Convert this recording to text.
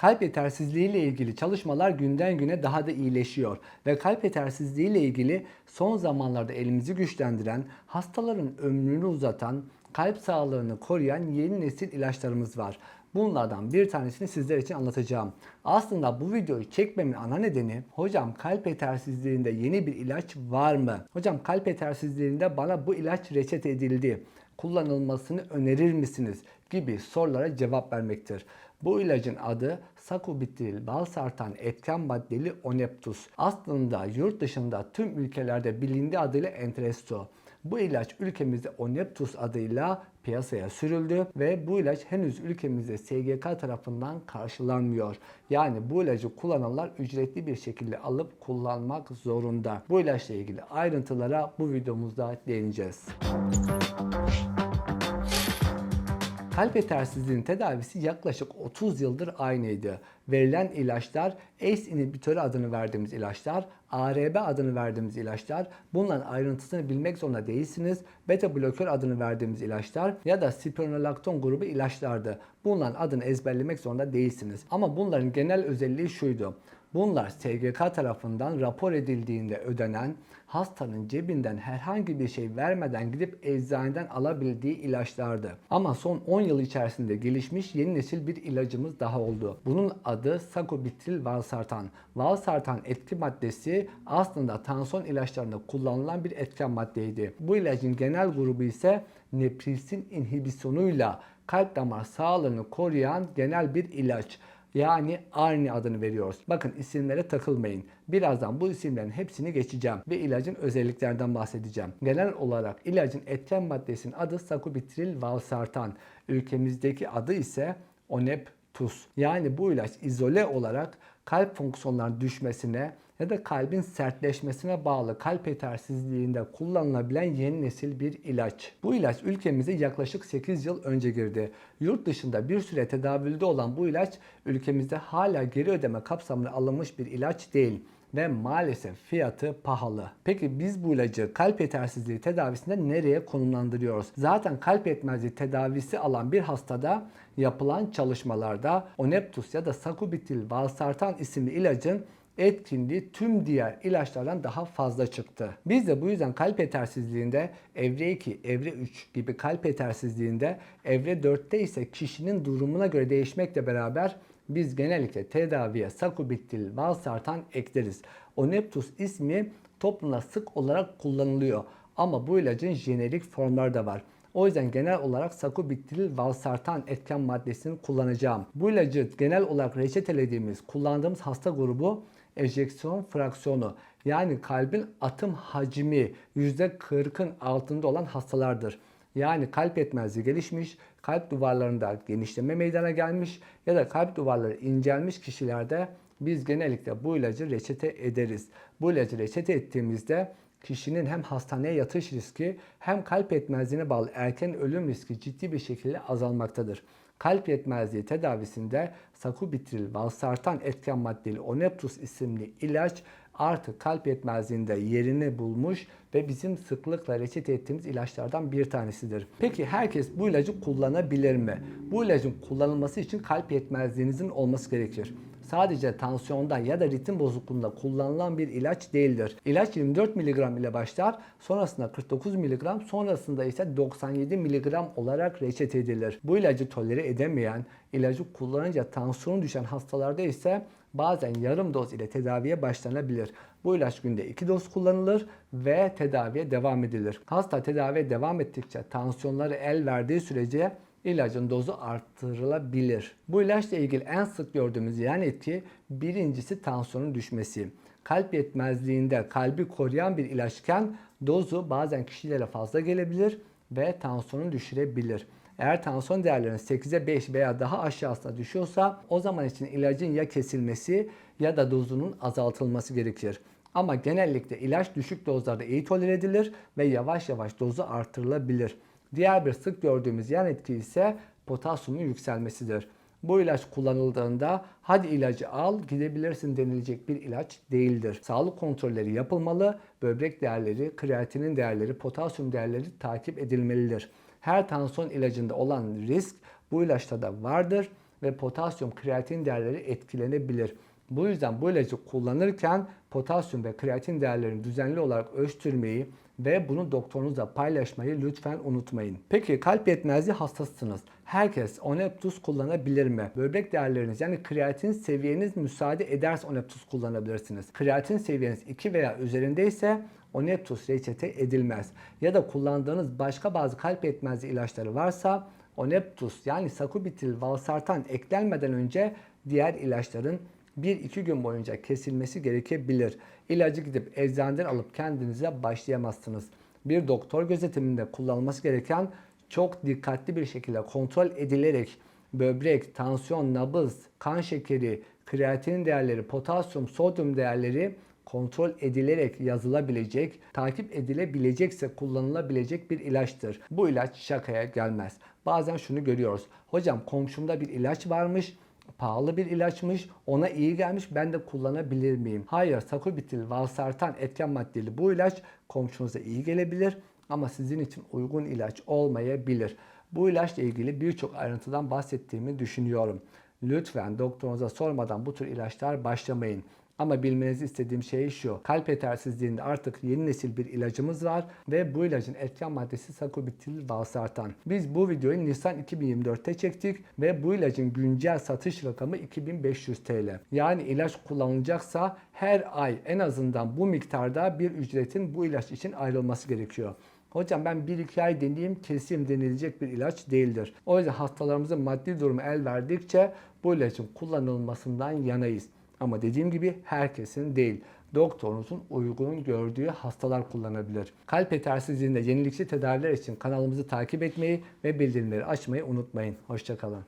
Kalp yetersizliği ile ilgili çalışmalar günden güne daha da iyileşiyor ve kalp yetersizliği ile ilgili son zamanlarda elimizi güçlendiren, hastaların ömrünü uzatan, kalp sağlığını koruyan yeni nesil ilaçlarımız var. Bunlardan bir tanesini sizler için anlatacağım. Aslında bu videoyu çekmemin ana nedeni hocam kalp yetersizliğinde yeni bir ilaç var mı? Hocam kalp yetersizliğinde bana bu ilaç reçete edildi. Kullanılmasını önerir misiniz? gibi sorulara cevap vermektir. Bu ilacın adı sakubitril valsartan etken maddeli oneptus. Aslında yurt dışında tüm ülkelerde bilindiği adıyla Entresto. Bu ilaç ülkemizde Oneptus adıyla piyasaya sürüldü ve bu ilaç henüz ülkemizde SGK tarafından karşılanmıyor. Yani bu ilacı kullananlar ücretli bir şekilde alıp kullanmak zorunda. Bu ilaçla ilgili ayrıntılara bu videomuzda değineceğiz. Kalp yetersizliğinin tedavisi yaklaşık 30 yıldır aynıydı. Verilen ilaçlar ACE inhibitörü adını verdiğimiz ilaçlar, ARB adını verdiğimiz ilaçlar, bunların ayrıntısını bilmek zorunda değilsiniz. Beta blokör adını verdiğimiz ilaçlar ya da spironolakton grubu ilaçlardı. Bunların adını ezberlemek zorunda değilsiniz. Ama bunların genel özelliği şuydu. Bunlar SGK tarafından rapor edildiğinde ödenen, hastanın cebinden herhangi bir şey vermeden gidip eczaneden alabildiği ilaçlardı. Ama son 10 yıl içerisinde gelişmiş yeni nesil bir ilacımız daha oldu. Bunun adı sakubitril valsartan. Valsartan etki maddesi aslında tansiyon ilaçlarında kullanılan bir etken maddeydi. Bu ilacın genel grubu ise neprilsin inhibisyonuyla kalp damar sağlığını koruyan genel bir ilaç. Yani ARNI adını veriyoruz. Bakın isimlere takılmayın. Birazdan bu isimlerin hepsini geçeceğim ve ilacın özelliklerinden bahsedeceğim. Genel olarak ilacın etken maddesinin adı sakubitril valsartan. Ülkemizdeki adı ise Oneptus. Yani bu ilaç izole olarak kalp fonksiyonlarının düşmesine ya da kalbin sertleşmesine bağlı kalp yetersizliğinde kullanılabilen yeni nesil bir ilaç. Bu ilaç ülkemize yaklaşık 8 yıl önce girdi. Yurt dışında bir süre tedavülde olan bu ilaç ülkemizde hala geri ödeme kapsamına alınmış bir ilaç değil ve maalesef fiyatı pahalı. Peki biz bu ilacı kalp yetersizliği tedavisinde nereye konumlandırıyoruz? Zaten kalp yetmezliği tedavisi alan bir hastada yapılan çalışmalarda Oneptus ya da Sacubitril Valsartan isimli ilacın etkinliği tüm diğer ilaçlardan daha fazla çıktı. Biz de bu yüzden kalp yetersizliğinde evre 2, evre 3 gibi kalp yetersizliğinde evre 4'te ise kişinin durumuna göre değişmekle beraber biz genellikle tedaviye sakubitril valsartan ekleriz. Oneptus ismi toplumda sık olarak kullanılıyor ama bu ilacın jenerik formları da var. O yüzden genel olarak sakubitril valsartan etken maddesini kullanacağım. Bu ilacı genel olarak reçetelediğimiz, kullandığımız hasta grubu ejeksiyon fraksiyonu yani kalbin atım hacmi %40'ın altında olan hastalardır. Yani kalp yetmezliği gelişmiş, kalp duvarlarında genişleme meydana gelmiş ya da kalp duvarları incelmiş kişilerde biz genellikle bu ilacı reçete ederiz. Bu ilacı reçete ettiğimizde kişinin hem hastaneye yatış riski hem kalp yetmezliğine bağlı erken ölüm riski ciddi bir şekilde azalmaktadır. Kalp yetmezliği tedavisinde sakubitril valsartan etken maddeli Oneptus isimli ilaç artık kalp yetmezliğinde yerini bulmuş ve bizim sıklıkla reçete ettiğimiz ilaçlardan bir tanesidir. Peki herkes bu ilacı kullanabilir mi? Bu ilacın kullanılması için kalp yetmezliğinizin olması gerekir sadece tansiyondan ya da ritim bozukluğunda kullanılan bir ilaç değildir. İlaç 24 mg ile başlar, sonrasında 49 mg, sonrasında ise 97 mg olarak reçete edilir. Bu ilacı tolere edemeyen, ilacı kullanınca tansiyonu düşen hastalarda ise bazen yarım doz ile tedaviye başlanabilir. Bu ilaç günde 2 doz kullanılır ve tedaviye devam edilir. Hasta tedaviye devam ettikçe tansiyonları el verdiği sürece ilacın dozu arttırılabilir. Bu ilaçla ilgili en sık gördüğümüz yan etki birincisi tansiyonun düşmesi. Kalp yetmezliğinde kalbi koruyan bir ilaçken dozu bazen kişilere fazla gelebilir ve tansiyonu düşürebilir. Eğer tansiyon değerleriniz 8'e 5 veya daha aşağısına düşüyorsa o zaman için ilacın ya kesilmesi ya da dozunun azaltılması gerekir. Ama genellikle ilaç düşük dozlarda iyi tolere edilir ve yavaş yavaş dozu artırılabilir. Diğer bir sık gördüğümüz yan etki ise potasyumun yükselmesidir. Bu ilaç kullanıldığında hadi ilacı al gidebilirsin denilecek bir ilaç değildir. Sağlık kontrolleri yapılmalı, böbrek değerleri, kreatinin değerleri, potasyum değerleri takip edilmelidir. Her tansiyon ilacında olan risk bu ilaçta da vardır ve potasyum kreatin değerleri etkilenebilir. Bu yüzden bu ilacı kullanırken potasyum ve kreatin değerlerini düzenli olarak ölçtürmeyi ve bunu doktorunuzla paylaşmayı lütfen unutmayın. Peki kalp yetmezliği hastasısınız. Herkes Oneptus kullanabilir mi? Böbrek değerleriniz yani kreatin seviyeniz müsaade ederse Oneptus kullanabilirsiniz. Kreatin seviyeniz 2 veya üzerindeyse Oneptus reçete edilmez. Ya da kullandığınız başka bazı kalp yetmezliği ilaçları varsa Oneptus yani sakubitril valsartan eklenmeden önce diğer ilaçların 1-2 gün boyunca kesilmesi gerekebilir. İlacı gidip eczaneden alıp kendinize başlayamazsınız. Bir doktor gözetiminde kullanılması gereken çok dikkatli bir şekilde kontrol edilerek böbrek, tansiyon, nabız, kan şekeri, kreatin değerleri, potasyum, sodyum değerleri kontrol edilerek yazılabilecek, takip edilebilecekse kullanılabilecek bir ilaçtır. Bu ilaç şakaya gelmez. Bazen şunu görüyoruz. Hocam komşumda bir ilaç varmış pahalı bir ilaçmış, ona iyi gelmiş, ben de kullanabilir miyim? Hayır, sakubitril, valsartan etken maddeli bu ilaç komşunuza iyi gelebilir ama sizin için uygun ilaç olmayabilir. Bu ilaçla ilgili birçok ayrıntıdan bahsettiğimi düşünüyorum. Lütfen doktorunuza sormadan bu tür ilaçlar başlamayın. Ama bilmenizi istediğim şey şu. Kalp yetersizliğinde artık yeni nesil bir ilacımız var ve bu ilacın etken maddesi sakubitril valsartan. Biz bu videoyu Nisan 2024'te çektik ve bu ilacın güncel satış rakamı 2500 TL. Yani ilaç kullanılacaksa her ay en azından bu miktarda bir ücretin bu ilaç için ayrılması gerekiyor. Hocam ben 1-2 ay deneyeyim keseyim denilecek bir ilaç değildir. O yüzden hastalarımızın maddi durumu el verdikçe bu ilacın kullanılmasından yanayız. Ama dediğim gibi herkesin değil. Doktorunuzun uygun gördüğü hastalar kullanabilir. Kalp yetersizliğinde yenilikçi tedaviler için kanalımızı takip etmeyi ve bildirimleri açmayı unutmayın. Hoşçakalın.